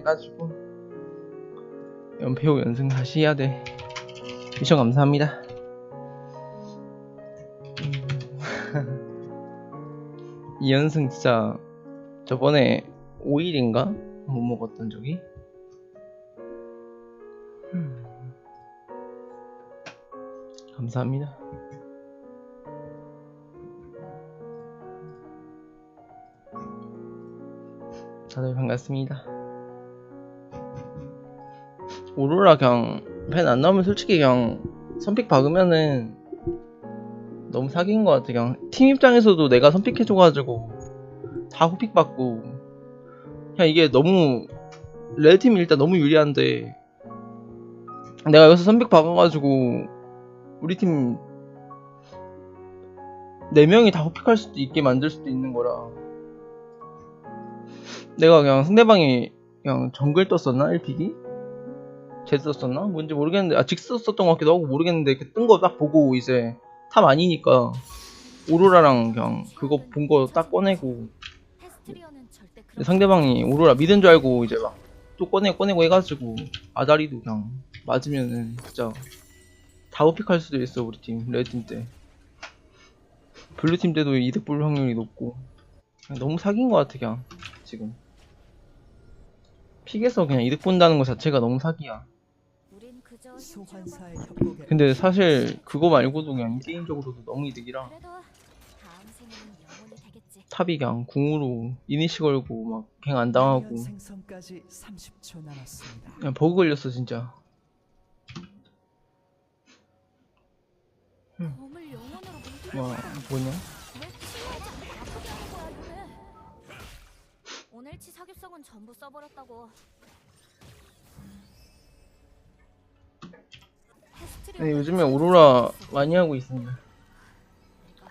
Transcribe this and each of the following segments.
해가지고 연패호 연승 다시 해야 돼 미션 감사합니다 음. 이 연승 진짜 저번에 5일인가 못 먹었던 적이 음. 감사합니다 다들 반갑습니다. 오로라 그냥 팬안 나오면 솔직히 그냥 선픽 박으면은 너무 사기인 것 같아. 그냥 팀 입장에서도 내가 선픽해줘가지고 다 후픽 받고 그냥 이게 너무 레드 팀이 일단 너무 유리한데 내가 여기서 선픽 박아가지고 우리 팀 4명이 다 후픽할 수도 있게 만들 수도 있는 거라 내가 그냥 상대방이 그냥 정글 떴었나 1픽이? 제드 썼었나? 뭔지 모르겠는데 아 직스 썼던 것 같기도 하고 모르겠는데 뜬거 딱 보고 이제 탑 아니니까 오로라랑 그냥 그거 본 거 딱 꺼내고. 상대방이 오로라 믿은 줄 알고 이제 막 또 꺼내 꺼내고 해가지고 아다리도 그냥 맞으면은 진짜 다 오픽할 수도 있어 우리 팀. 레드팀 때. 블루팀 때도 이득 볼 확률이 높고. 너무 사기인 것 같아 그냥 지금. 픽에서 그냥 이득 본다는 것 자체가 너무 사기야 근데 사실 그거 말고도 그냥 게임적으로도 너무 이득이라 되겠지. 탑이 그냥 궁으로 이니시 걸고 막 갱 안 당하고 미니언 생성까지 30초 남았습니다. 그냥 버그 걸렸어 진짜 물들여. 와 뭐냐? 오늘치 사기성은 전부 써버렸다고. 네, 요즘에 오로라 많이 하고 있습니다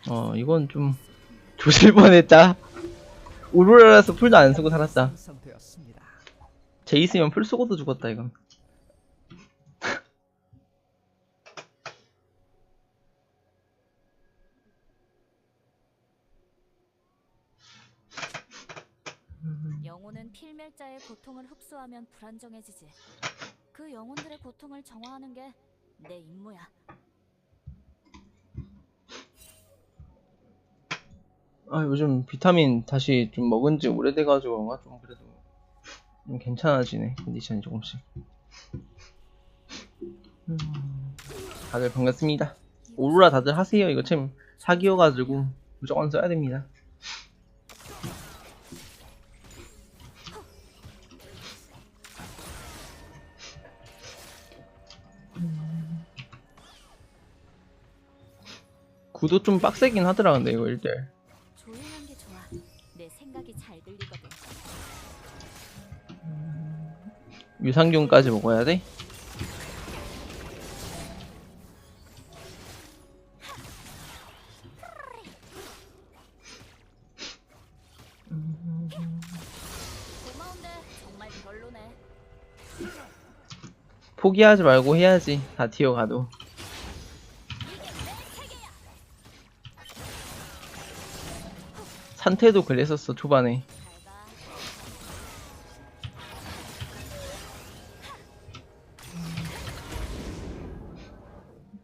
어 이건 좀 조질 뻔했다 오로라라서 풀도 안 쓰고 살았다 생성되었습니다. 제 있으면 풀 쓰고도 죽었다 이건 영혼은 필멸자의 고통을 흡수하면 불안정해지지. 그 영혼들의 고통을 정화하는 게 내 임무야. 아 요즘 비타민 다시 좀 먹은 지 오래돼가지고 그런가? 좀 그래도 좀 괜찮아지네 컨디션이 조금씩. 음, 다들 반갑습니다. 오로라 다들 하세요. 이거 참 사기여가지고 무조건 써야 됩니다 구도 좀 빡세긴 하더라 근데 이거 1대1 조용한 게 좋아. 내 생각이 잘 들리거든. 유산균까지 먹어야 돼? 고마운데 정말 별로네. 포기하지 말고 해야지 다 튀어가도 산태도 그랬었어 초반에.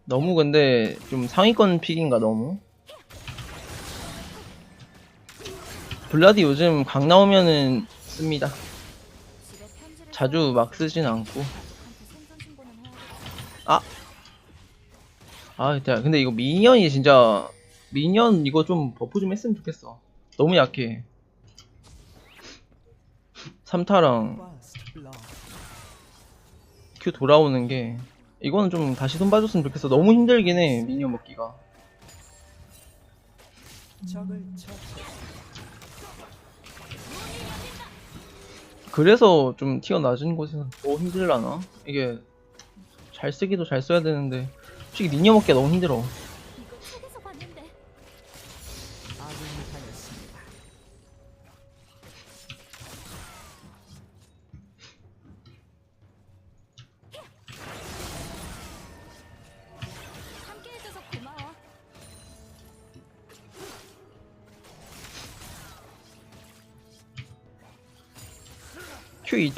너무 근데 좀 상위권 픽인가 너무 블라디 요즘 강 나오면은 씁니다 자주 막 쓰진 않고. 아 아, 근데 이거 미니언이 진짜 미니언 이거 좀 버프 좀 했으면 좋겠어. 너무 약해. 3타랑 First blood. Q 돌아오는 게 이거는 좀 다시 손 봐줬으면 좋겠어. 너무 힘들긴 해 미니언 먹기가. 그래서 좀 티어 낮은 곳에서 더 힘들라나? 이게 잘 쓰기도 잘 써야 되는데 솔직히 미니언 먹기가 너무 힘들어. 去